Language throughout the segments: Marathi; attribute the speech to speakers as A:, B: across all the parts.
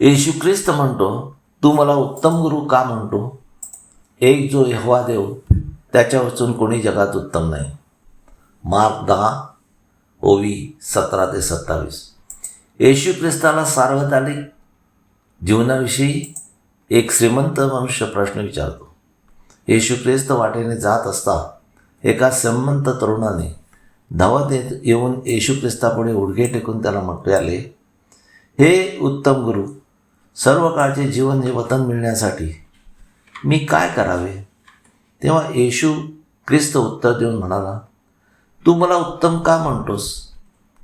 A: येशू ख्रिस्त म्हणतो तू मला उत्तम गुरु का म्हणतो? एक जो यहवा देव त्याच्या वाचून कोणी जगात उत्तम नाही. मार्क दहा ओवी सतरा ते सत्तावीस. येशू ख्रिस्ताला सार्वकालिक जीवनाविषयी एक श्रीमंत मनुष्य प्रश्न विचारतो. येशू ख्रिस्त वाटेने जात असता एका श्रीमंत तरुणाने धावत येत येऊन येशू ख्रिस्तापुढे उडगे टेकून त्याला म्हटले हे उत्तम गुरु सर्व काळचे जीवन हे वतन मिळण्यासाठी मी काय करावे? तेव्हा येशू ख्रिस्त उत्तर देऊन म्हणाला तू मला उत्तम का म्हणतोस?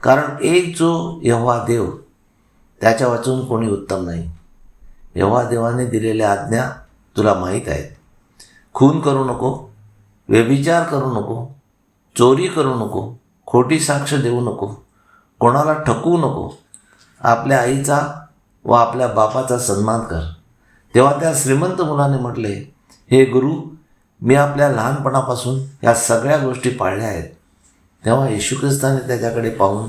A: कारण एक जो यव्हा देव त्याच्या वाचून कोणी उत्तम नाही. यव्हा देवाने दिलेल्या आज्ञा तुला माहीत आहेत. खून करू नको व्यभिचार करू नको चोरी करू नको खोटी साक्ष देऊ नको कोणाला ठकवू नको. आपल्या आईचा व आपल्या बापाचा सन्मान कर. तेव्हा त्या श्रीमंत मुलाने म्हटले हे गुरु मी आपल्या लहानपणापासून या सगळ्या गोष्टी पाळल्या आहेत. तेव्हा येशू ख्रिस्ताने त्याच्याकडे पाहून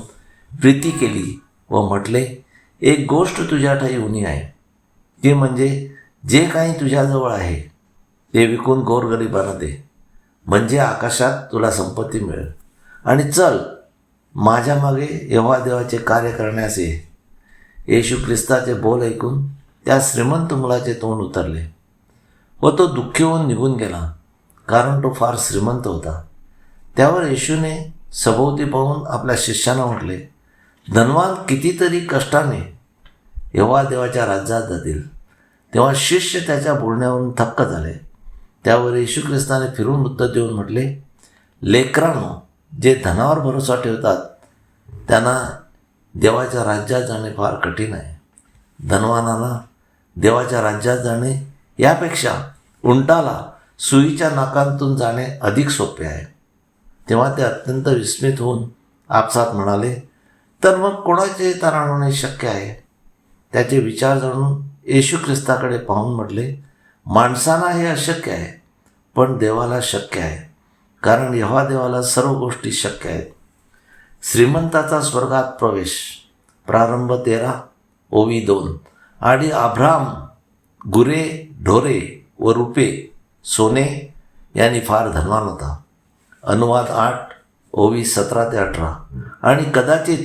A: प्रीती केली व म्हटले एक गोष्ट तुझ्या ठाई उनी आहे. ती म्हणजे जे काही तुझ्याजवळ आहे ते विकून गोरगरिबांना दे. म्हणजे आकाशात तुला संपत्ती मिळेल. आणि चल माझ्या मागे यव्हा देवाचे कार्य करण्यास ये. येशू ख्रिस्ताचे बोल ऐकून त्या श्रीमंत मुलाचे तोंड उतरले. व तो दुःखी होऊन निघून गेला कारण तो फार श्रीमंत होता. त्यावर येशूने सभोवती पाहून आपल्या शिष्यांना म्हटले धनवान कितीतरी कष्टाने यव्हा देवाच्या राज्यात जातील. तेव्हा शिष्य त्याच्या बोलण्यावरून थक्क झाले. त्यावर येशू ख्रिस्ताने फिरून उत्तर देऊन म्हटले लेकरांनो जे धनावर भरोसा ठेवतात त्यांना देवाच्या राज्यात जाणे फार कठीण आहे. धनवानाला देवाच्या राज्यात जाणे यापेक्षा उंटाला सुईच्या नाकांतून जाणे अधिक सोपे आहे. तेव्हा ते अत्यंत विस्मित होऊन आपसात म्हणाले तर मग कोणाचे तारण शक्य आहे? त्याचे विचार जाणून येशू ख्रिस्ताकडे पाहून म्हटले माणसांना हे अशक्य आहे पण देवाला शक्य आहे कारण यव्हा देवाला सर्व गोष्टी शक्य आहेत. श्रीमंताचा स्वर्गात प्रवेश. प्रारंभ तेरा ओवी दोन. आणि आभ्राम गुरे ढोरे व रुपे सोने यांनी फार धनवान होता. अनुवाद आठ ओवी सतरा ते अठरा. आणि कदाचित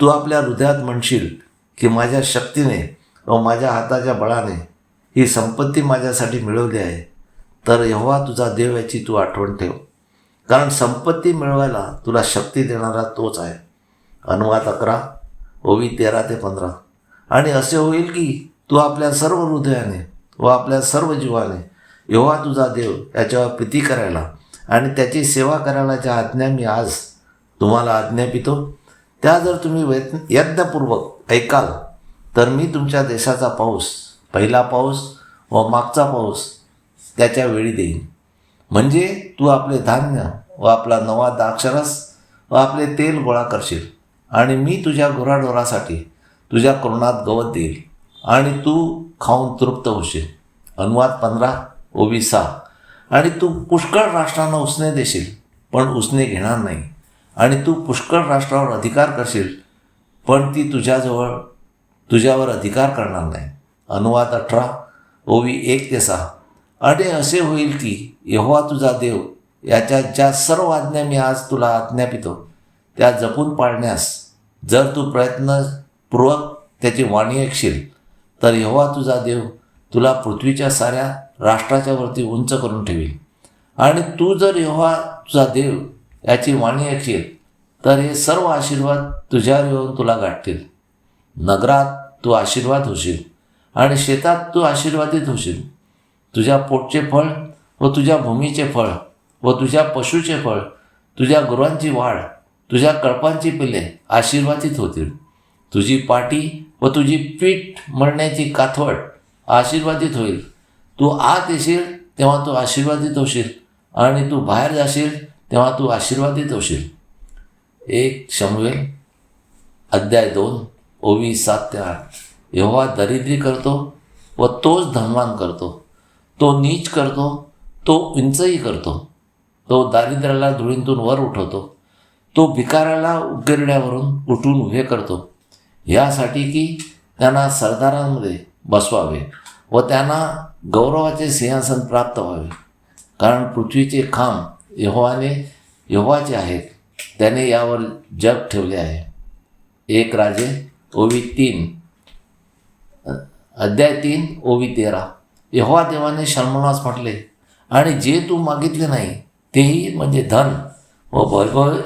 A: तू आपल्या हृदयात म्हणशील की माझ्या शक्तीने व माझ्या हाताच्या बळाने ही संपत्ती माझ्यासाठी मिळवली आहे. तर यव्हा तुझा देव याची तू आठवण ठेव. कारण संपत्ती मिळवायला तुला शक्ती देणारा तोच आहे. अनुवाद अकरा ओवी तेरा ते पंधरा. आणि असे होईल की तू आपल्या सर्व हृदयाने व आपल्या सर्व जीवाने एव्हा तुझा देव याच्यावर प्रीती करायला आणि त्याची सेवा करायला ज्या आज्ञा मी आज तुम्हाला आज्ञापितो त्या जर तुम्ही वेत यत्नपूर्वक ऐकाल तर मी तुमच्या देशाचा पाऊस पहिला पाऊस व मागचा पाऊस त्याच्या वेळी देईन. म्हणजे तू आपले धान्य व आपला नवा दाक्षरस व आपले तेल गोळा करशील. आणि मी तुझ्या गुराढोरासाठी तुझ्या कुरणात गवत देईल. आणि तू खाऊन तृप्त होशील. अनुवाद पंधरा ओवी सहा. आणि तू पुष्कळ राष्ट्रांना उसने देशील पण उसने घेणार नाही. आणि तू पुष्कळ राष्ट्रावर अधिकार करशील पण ती तुझ्याजवळ तुझ्यावर अधिकार करणार नाही. अनुवाद अठरा ओवी एक ते सहा. अरे असे होईल की यहोवा तुझा देव याच्या ज्या सर्व आज्ञा मी आज तुला आज्ञापितो त्या जपून पाळण्यास जर तू प्रयत्नपूर्वक त्याची वाणी ऐकशील तर यहोवा तुझा देव तुला पृथ्वीच्या साऱ्या राष्ट्राच्या वरती उंच करून ठेवील. आणि तू जर यहोवा तुझा देव याची वाणी ऐकशील तर हे सर्व आशीर्वाद तुझ्यावर येऊन तुला गाठतील. नगरात तू आशीर्वाद होशील आणि शेतात तू आशीर्वादित होशील. तुझ्या पोटचे फळ व तुझ्या भूमीचे फळ व तुझ्या पशूचे फळ तुझ्या गुरांची वाढ तुझ्या कळपांची पिल्ले आशीर्वादित होतील. तुझी पाटी व तुझी पीठ मळण्याची काथवड आशीर्वादित होईल. तू आत येशील तेव्हा तू आशीर्वादित होशील. आणि तू बाहेर जाशील तेव्हा तू आशीर्वादित होशील. एक शमवेल अध्याय दोन ओवी सात ते आठ. यहोवा दरिद्री करतो व तोच धनवान करतो. तो नीच करतो तो उंचही करतो. तो दारिद्र्याला धुळींतून वर उठवतो. तो भिकाऱ्याला उगिरड्यावरून उठून उभे करतो. यासाठी की त्यांना सरदारांमध्ये बसवावे व त्यांना गौरवाचे सिंहासन प्राप्त व्हावे. कारण पृथ्वीचे खांब यहोवाने यहोवाचे आहेत. त्याने यावर जग ठेवले आहे. एक राजे ओवी तीन अध्याय तीन ओवी तेरा. यहोवा देवाने शर्मनास म्हटले आणि जे तू मागितले नाही तेही म्हणजे धन व वैभव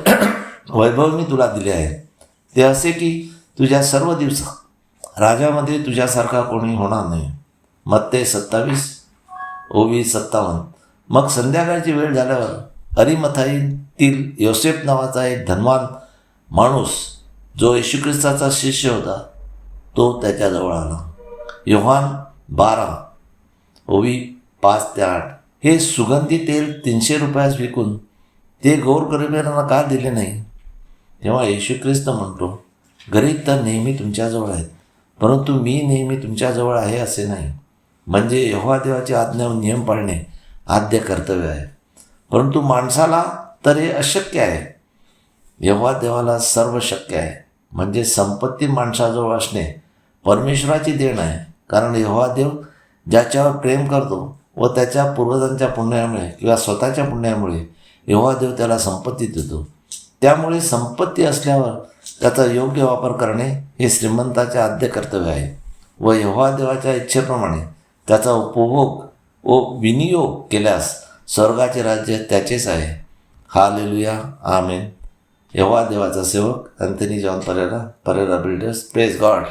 A: वैभव मी तुला दिले आहे. ते असे की तुझ्या सर्व दिवसा राजामध्ये तुझ्यासारखा कोणी होणार नाही. मग ते सत्तावीस ओवी सत्तावन्न. मग संध्याकाळची वेळ झाल्यावर अरिमथाईतील योसेफ नावाचा एक धनवान माणूस जो येशू ख्रिस्ताचा शिष्य होता तो त्याच्याजवळ आला. योहान बारा. ओवी पाच ते आठ. हे सुगंधी तेल तीनशे रुपयास विकून ते गौरगरिबांना का दिले नाही? तेव्हा येशू ख्रिस्त म्हणतो गरीब तर नेहमी तुमच्याजवळ आहेत परंतु मी नेहमी तुमच्याजवळ आहे असे नाही. म्हणजे यहोवा देवाची आज्ञा नियम पाळणे आद्य कर्तव्य आहे. परंतु माणसाला तर हे अशक्य आहे. यहोवा देवाला सर्व शक्य आहे. म्हणजे संपत्ती माणसाजवळ असणे परमेश्वराची देण आहे. कारण यहोवा देव ज्याच्यावर प्रेम करतो व त्याच्या पूर्वजांच्या पुण्यामुळे किंवा स्वतःच्या पुण्यामुळे यहोवा देव त्याला संपत्ती देतो. त्यामुळे संपत्ती असल्यावर त्याचा योग्य वापर करणे हे श्रीमंताचे आद्य कर्तव्य आहे व यहोवा देवाच्या इच्छेप्रमाणे त्याचा उपभोग व विनियोग केल्यास स्वर्गाचे राज्य त्याचेच आहे. हा लेलुया आमेन. यहोवा देवाचा सेवक Antony John Pereira Pereira builders praise God.